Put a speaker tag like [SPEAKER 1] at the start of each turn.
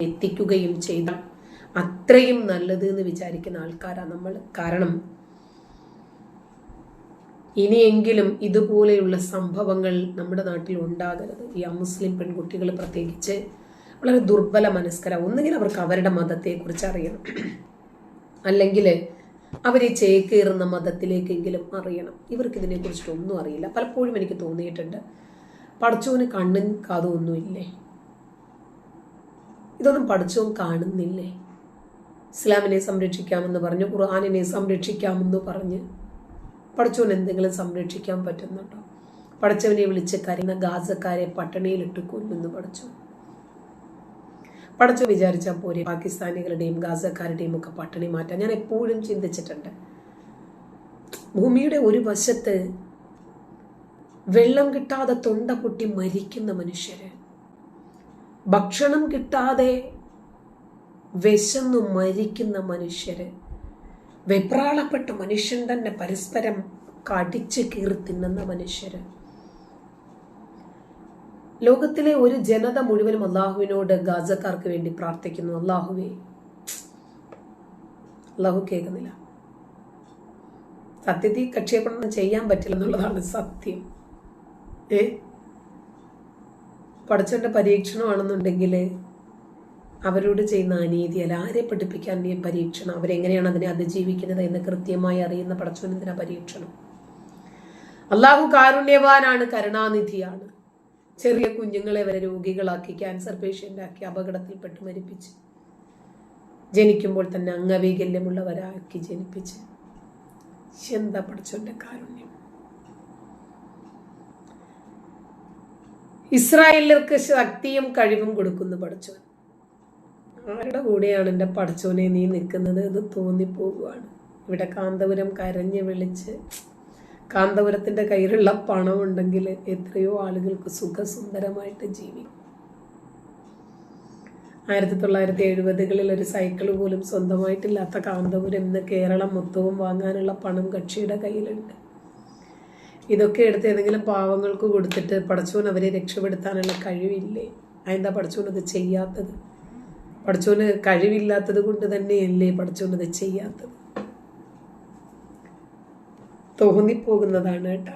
[SPEAKER 1] എത്തിക്കുകയും ചെയ്ത അത്രയും നല്ലത് എന്ന് വിചാരിക്കുന്ന ആൾക്കാരാണ് നമ്മൾ. കാരണം ഇനിയെങ്കിലും ഇതുപോലെയുള്ള സംഭവങ്ങൾ നമ്മുടെ നാട്ടിൽ ഉണ്ടാകരുത്. ഈ അമുസ്ലിം പെൺകുട്ടികൾ പ്രത്യേകിച്ച് വളരെ ദുർബല മനസ്കര. ഒന്നുകിൽ അവർക്ക് അവരുടെ മതത്തെക്കുറിച്ച് അറിയണം. അല്ലെങ്കിൽ അവർ ഈ ചേക്കേറുന്ന മതത്തിലേക്കെങ്കിലും അറിയണം. ഇവർക്ക് ഇതിനെക്കുറിച്ചിട്ടൊന്നും അറിയില്ല. പലപ്പോഴും എനിക്ക് തോന്നിയിട്ടുണ്ട്. പഠിച്ചവന് കണ്ണും കാതും ഒന്നുമില്ലേ? ഇതൊന്നും പഠിച്ചവും കാണുന്നില്ലേ? ഇസ്ലാമിനെ സംരക്ഷിക്കാമെന്ന് പറഞ്ഞു ഖുർആാനിനെ സംരക്ഷിക്കാമെന്ന് പറഞ്ഞ് പഠിച്ചവൻ എന്തെങ്കിലും സംരക്ഷിക്കാൻ പറ്റുന്നുണ്ടോ? പഠിച്ചവനെ വിളിച്ച് കരയുന്ന ഗാസക്കാരെ പട്ടണിയിലിട്ട് കൊല്ലുന്നു പഠിച്ചു പഠിച്ചു വിചാരിച്ചാൽ പോരെ പാകിസ്ഥാനികളുടെയും ഗാസക്കാരുടെയും ഒക്കെ പട്ടണി മാറ്റാൻ. ഞാൻ എപ്പോഴും ചിന്തിച്ചിട്ടുണ്ട് ഭൂമിയുടെ ഒരു വശത്ത് വെള്ളം കിട്ടാതെ തൊണ്ട പൊട്ടി മരിക്കുന്ന മനുഷ്യര് ഭക്ഷണം കിട്ടാതെ വിശന്നു മരിക്കുന്ന മനുഷ്യര് വെപ്രാളപ്പെട്ട മനുഷ്യൻ തന്നെ പരസ്പരം കടിച്ച് കീറി തിന്നുന്ന മനുഷ്യര്. ലോകത്തിലെ ഒരു ജനത മുഴുവനും അള്ളാഹുവിനോട് ഗാസക്കാർക്ക് വേണ്ടി പ്രാർത്ഥിക്കുന്നു. അള്ളാഹുവേ അള്ളാഹു കേൾക്കുന്നില്ല. സത്യത്തിൽ കക്ഷേപണം ചെയ്യാൻ പറ്റില്ല എന്നുള്ളതാണ് സത്യം. ഏ? പഠിച്ചവന്റെ പരീക്ഷണമാണെന്നുണ്ടെങ്കിൽ അവരോട് ചെയ്യുന്ന അനീതി അല്ല ആരെ പഠിപ്പിക്കാൻ നീ പരീക്ഷണം? അവരെങ്ങനെയാണ് അതിനെ അതിജീവിക്കുന്നത് എന്ന് കൃത്യമായി അറിയുന്ന പടച്ചവൻ എന്തിനാ പരീക്ഷണം? അള്ളാഹു കാരുണ്യവാനാണ് കരുണാനിധിയാണ്. ചെറിയ കുഞ്ഞുങ്ങളെ വരെ രോഗികളാക്കി ക്യാൻസർ പേഷ്യന്റാക്കി അപകടത്തിൽപ്പെട്ട് മരിപ്പിച്ച് ജനിക്കുമ്പോൾ തന്നെ അംഗവൈകല്യമുള്ളവരാക്കി ജനിപ്പിച്ച്. എന്താ പഠിച്ചവന്റെ കാരുണ്യം? ഇസ്രായേലർക്ക് ശക്തിയും കഴിവും കൊടുക്കുന്നു പഠിച്ചോൻ ആരുടെ കൂടെയാണ് എന്റെ പഠിച്ചോനെ നീ നിൽക്കുന്നത് എന്ന് തോന്നിപ്പോവുകയാണ് ഇവിടെ കാന്തപുരം കരഞ്ഞ് വിളിച്ച് കാന്തപുരത്തിന്റെ കയ്യിലുള്ള പണം ഉണ്ടെങ്കിൽ എത്രയോ ആളുകൾക്ക് സുഖസുന്ദരമായിട്ട് ജീവിക്കും. ആയിരത്തി തൊള്ളായിരത്തി എഴുപതുകളിൽ ഒരു സൈക്കിൾ പോലും സ്വന്തമായിട്ടില്ലാത്ത കാന്തപുരം ഇന്ന് കേരളം മൊത്തവും വാങ്ങാനുള്ള പണം കക്ഷിയുടെ കയ്യിലുണ്ട്. ഇതൊക്കെ എടുത്ത് ഏതെങ്കിലും പാവങ്ങൾക്ക് കൊടുത്തിട്ട് പടച്ചോൻ അവരെ രക്ഷപ്പെടുത്താനുള്ള കഴിവില്ലേ? അതെന്താ പടച്ചോൻ അത് ചെയ്യാത്തത്? പടച്ചോന് കഴിവില്ലാത്തത് കൊണ്ട് തന്നെയല്ലേ പടച്ചോൻ അത് ചെയ്യാത്തത്? തോന്നിപ്പോകുന്നതാണ് കേട്ടോ.